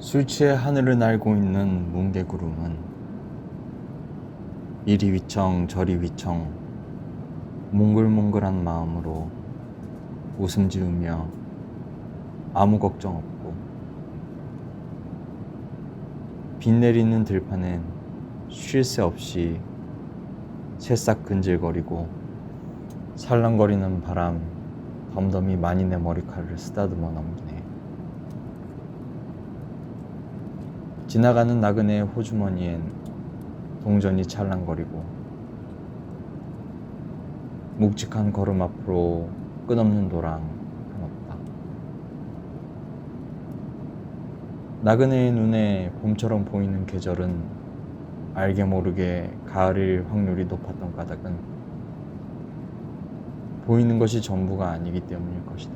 술 취해 하늘을 날고 있는 뭉게구름은 이리 위청 저리 위청 몽글몽글한 마음으로 웃음 지으며 아무 걱정 없고 비 내리는 들판엔 쉴 새 없이 새싹 근질거리고 살랑거리는 바람 덤덤히 많이 내 머리카락을 쓰다듬어 넘기네. 지나가는 나그네의 호주머니엔 동전이 찰랑거리고 묵직한 걸음 앞으로 끝없는 도랑 한없다. 나그네의 눈에 봄처럼 보이는 계절은 알게 모르게 가을일 확률이 높았던 까닭은 보이는 것이 전부가 아니기 때문일 것이다.